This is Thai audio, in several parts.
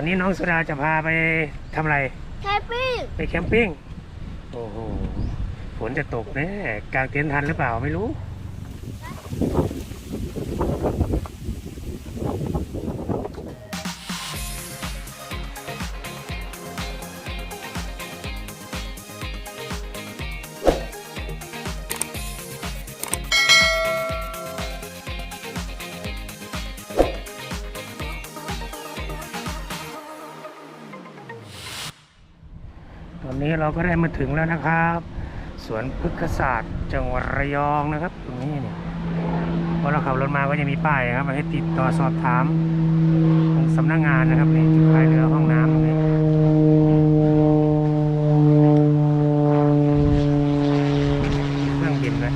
วันนี้น้องสุดาจะพาไปทำอะไร แคปปิ้งไปแคมปิ้ง โอ้โห ฝนจะตกแน่กางเต็นท์ทันหรือเปล่าไม่รู้ นี้เราก็ได้มาถึงแล้วนะครับ สวนพฤกษศาสตร์จังหวัดระยองนะครับ ตรงนี้เนี่ยพอเราขับรถมาก็จะมีป้ายนะครับให้ติดต่อสอบถามของสำนักงานนะครับนี่จุดพายเรือห้องน้ำตรงนี้เครื่องบินนะ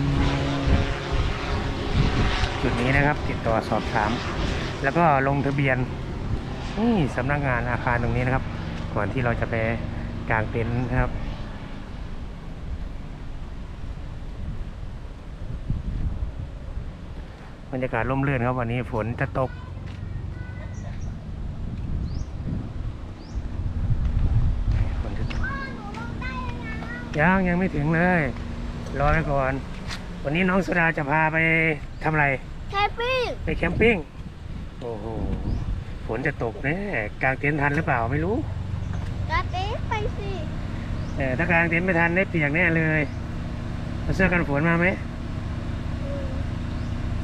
จุดนี้นะครับติดต่อสอบถาม แล้วก็ลงทะเบียนนี่สำนักงานอาคารตรงนี้นะครับ ก่อนที่เราจะไป กางเต็นท์นะครับ บรรยากาศร่มรื่นครับวันนี้ฝนจะตกฝนจะตกยังยังไม่ถึงเลย รอไปก่อน วันนี้น้องสุดาจะพาไปทำอะไร แคปปิ้งไปแคมปิ้ง โอ้โห ฝนจะตกแน่กางเต็นท์ทันหรือเปล่าไม่รู้กระเต๊ ไปสิเออถ้ากางเต็นท์ไม่ทันได้เปียกแน่เลยเอาเสื้อกันฝนมาไหม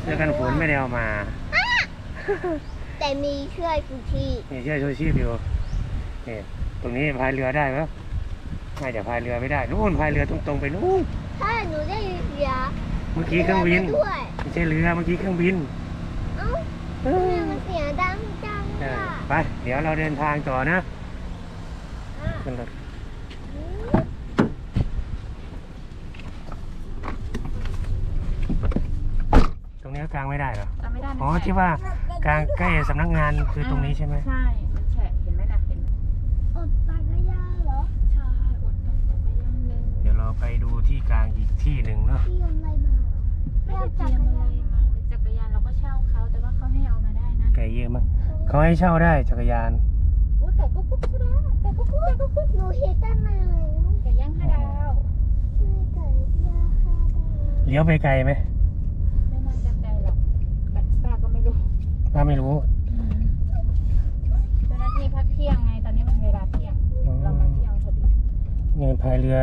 เสื้อกันฝนไม่ได้เอามาแต่มีเชือกฟูชีนี่เชือกชูชีพอยู่นี่ตรงนี้พายเรือได้ไหมน่าจะพายเรือไม่ได้นู่นพายเรือตรงๆไปนู่นถ้าหนูได้เรือเมื่อกี้เครื่องบินรือด้วยไม่ใช่เรือเมื่อกี้เครื่องบินเอ้าเอทำไมอมันเสียงดังจังเอออะ ไปเดี๋ยวเราเดินทางต่อนะ ขึ้นรถตรงนี้ก็กางไม่ได้เหรอ จำไม่ได้มันอ๋อแฉะที่ว่ากางใกล้สำนักงานคือตรงนี้ใช่ไหม ใช่ มันแฉะเห็นไหมนะเห็นไหมอดปากกระยาเหรอใช่อดต้องจักรยานเลยเดี๋ยวเราไปดูที่กลางอีกที่หนึ่งเนาะพี่ยนอะไรมาเหรอไม่ไม่ได้เอาเตจัรีกยรมยานอะไรมาเลยจักรยานเราก็เช่าเขาแต่ว่าเขาให้เอามาได้นะ ไก่เยอะมั้งเขาให้เช่าได้จักรยานอุ้ย ไก่กุ๊กกุ๊กก็ได้ไก่กุ๊กกุ๊กไก่กุ๊กกุ๊กหนูเห็นตั้งนานแล้วไก่ย่างห้าดาวใช่ไก่ย่างค่ะเลี้ยวไปไกลไหมไม่น่าจะไกลหรอกแต่ป้าก็ไม่รู้ป้าไม่รู้เจ้าหน้าที่พักเที่ยงไงตอนนี้มันเวลาเที่ยงเรามาเที่ยงพอดีเงินพายเรือ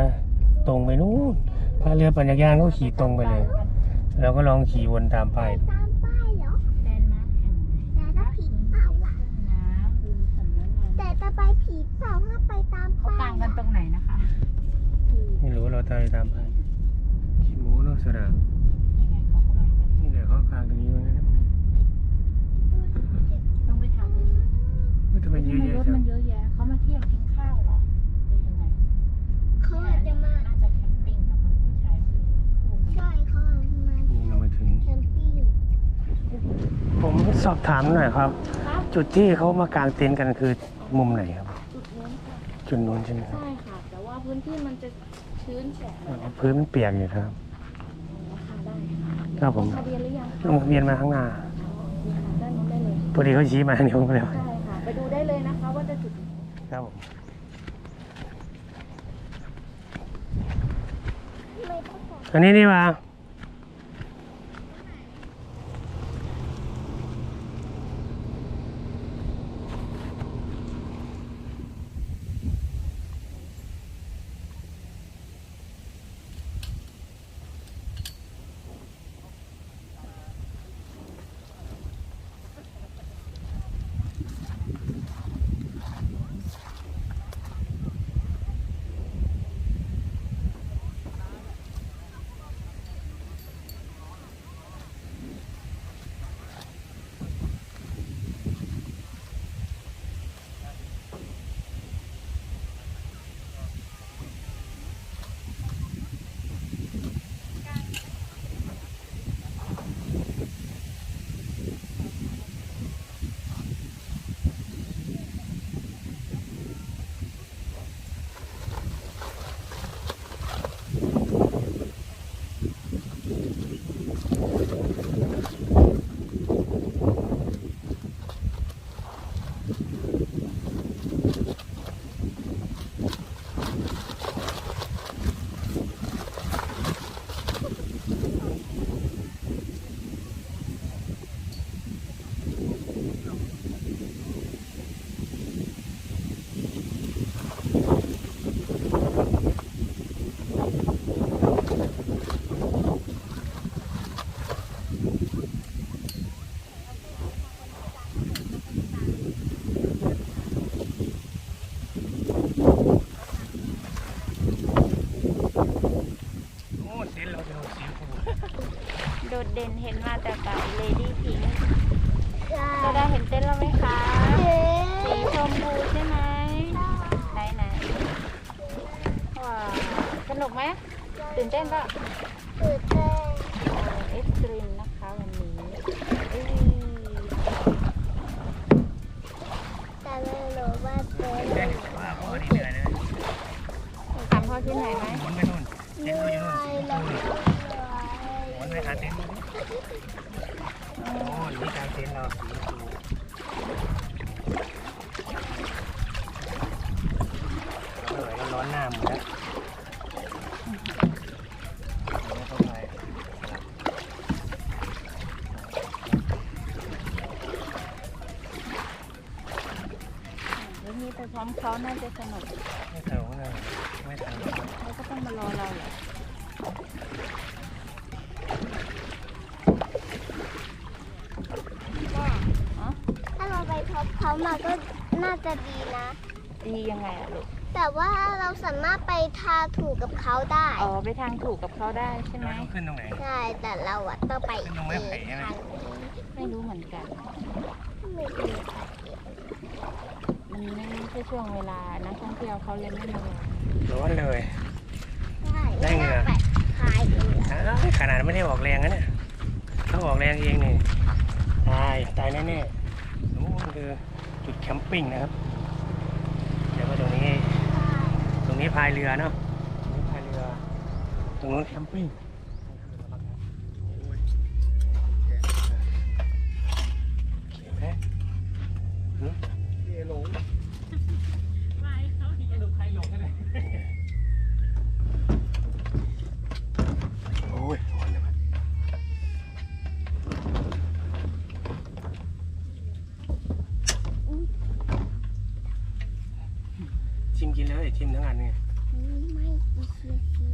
ตรงไปนู่นพายเรือปั่นจักรยานก็ขี่ตรงไปเลยเราก็ลองขี่วนตามไป ตามตามไปขี่หมูเนาะสระยังไงเขาก็มากันนี่แหละเขากลางตรงนี้มั้งนะต้องไปถามดูสิว่าทำไมเยอะทำไมแยะรถจัมังนเยอะแยะเขามาเที่ยวกินข้าวเหรอหรือยังไงเขาอาจจะมา น่าจะแคมปิ้งกับมั้งผู้ชายคู่หนึ่ง ใช่เขาอาจจะมานี่เรามาถึง แคมปิ้งผมสอบถามหน่อยครับ ครับ จุดที่เขามากางเต็นท์กันคือมุมไหนครับ จุดนู้นค่ะ จุดนู้นใช่ไหมครับ ใช่ค่ะ แต่ว่าพื้นที่มันจะ ชื้นแฉะหน่อยนะคะพื้นมันเปียกอยู่ครับราคาได้ค่ะครับผมทะเบียนหรือยังลงทะเบียนมาข้างหน้าค่ะด้านนู้นได้เลยพอดีเขาชี้มาเดี๋ยวผมเร็วใช่ค่ะไปดูได้เลยนะคะว่าจะจุดไหนครับผมไม่ต้องบอกอั โดดเด่นเห็นมาแต่ไกบเลดี้พิง นเต้นแล้วไหมคะสีชมพูใช่ไหมไหนไหนว้าวสนุกไหมตื่นเต้นปะ หนื่อยแล้วร้อนหน้าหมดแล้วเข้าไปวันนี้ไปพร้อมเขาน่าจะสนุกไม่ทันเลยไม่ทันหรอกเขาก็ต้องมารอเราเหรอแม่อ๋อถ้าเราไปพบเขามาก็น่าจะดีนะ ดียังไงอะลูก แต่ว่าเราสามารถไปทาถูกกับเขาได้ อ๋อไปทางถูกกับเขาได้ใช่ไหมเราต้องขึ้นตรงไหน ใช่ แต่เราอะต้องไปเป็นตรงไม้ไผ่ใช่ไหมทางไม่รู้เหมือนกันไม่รู้ค่ะมันไม่ใช่ช่วงเวลานักท่องเที่ยวเขาเลยไม่มาร้อนเลยใช่ได้เหงื่อ ไปพายเรืออ้าวขนาดไม่ได้ออกแรงนะเนี่ยต้องออกแรงเองนี่ ตาย ตายแน่ๆนู้นคือจุดแคมปิ้งนะครับ เดี๋ยวมาตรงนี้ ตรง นี้พายเรือเนาะตรงนี้พายเรือ ตรงนู้นแคมปิ้งโอเคไหมหึโอ้ยร้อนเลยว่ะชิมกินเลย ชิมทั้งอันนี่ไม่ไม่เชียชี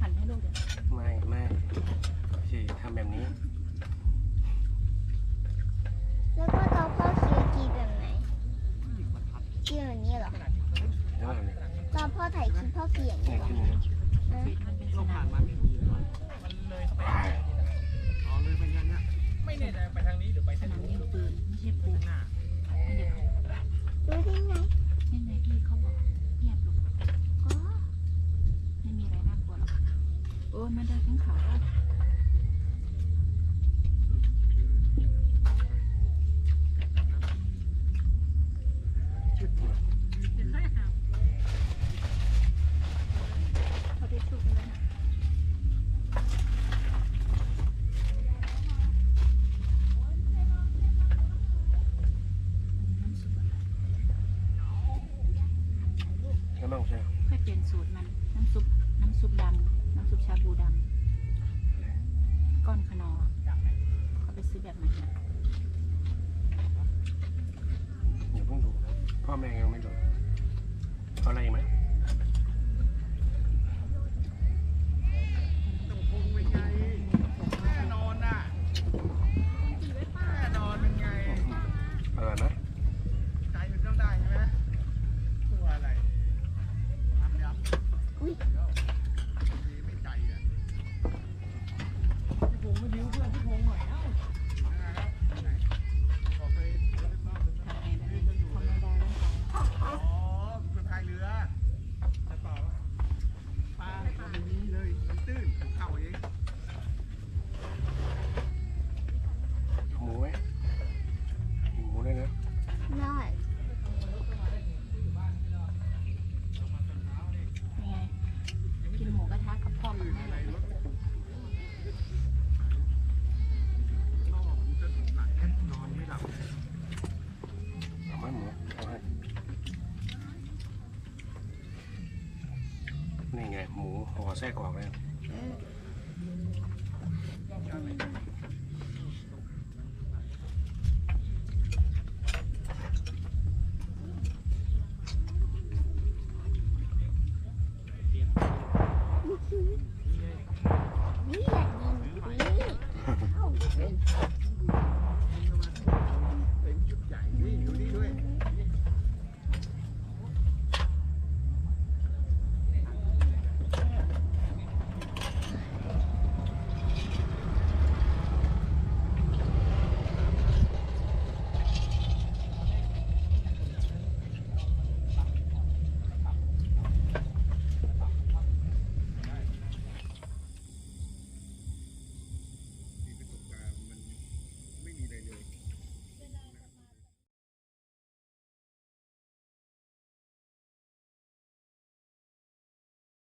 หันให้ลูกเดี๋ยวไม่ไม่สิทำแบบนี้ แล้วก็เราพ่อเชียร์กีแบบไหนกีแบบนี้เหรอแล้วแบบนี้ตอนพ่อถ่ายคลิปพ่อเขียนเนี่ยขึ้นเลยนะมันเป็นสนไม่แน่ใจไปทางนี้หรือไปทางนามนู้นยิงปืนไม่ใช่ปูหน้าไม่ได้ได้ ไงนี่ไงพี่เขาบอกเงียบลูกอ๋อไม่มีอะไรน่ากลัวหรอกโอ้มาได้ขึ้นขาแล้วเขาได้ชุกเลย แล้วบ้างใช่ไหม ค่อยเปลี่ยนสูตรมัน น้ำซุป น้ำ ซุปดำน้ำซุปชาบูดำก้อนขนอเขาไปซื้อแบบไหม่มาอย่าเพิ่งดูพ่อแม่ยังไม่ดูเอาอะไรไหม แน่นอนน่ะแน่นอนเป็นไง อร่อยไหม ใจมันต้องได้ใช่ไหมตัวอะไรทำยับ อุ้ย ดีไม่ใจอะพี่พงษ์มาดิ้วเพื่อนพี่พงษ์หน่อยเอ้าไหนบอกเคยเล่นบ้าง ทำไงแบบนี้เขาไม่ได้เรื่องของ อ๋อเป็นพายเรือใช่เปล่าปลาตัวนี้เลยมันตื้นผมเข่าเอง หมูไหมหมูด้วยนะ ได้ ยังไง กินหมูกระทะกับพ่อกับแม่ นอนไม่หลับ เอาไหมหมูเอาให้ นี่ไง หมูห่อไส้กรอกเลย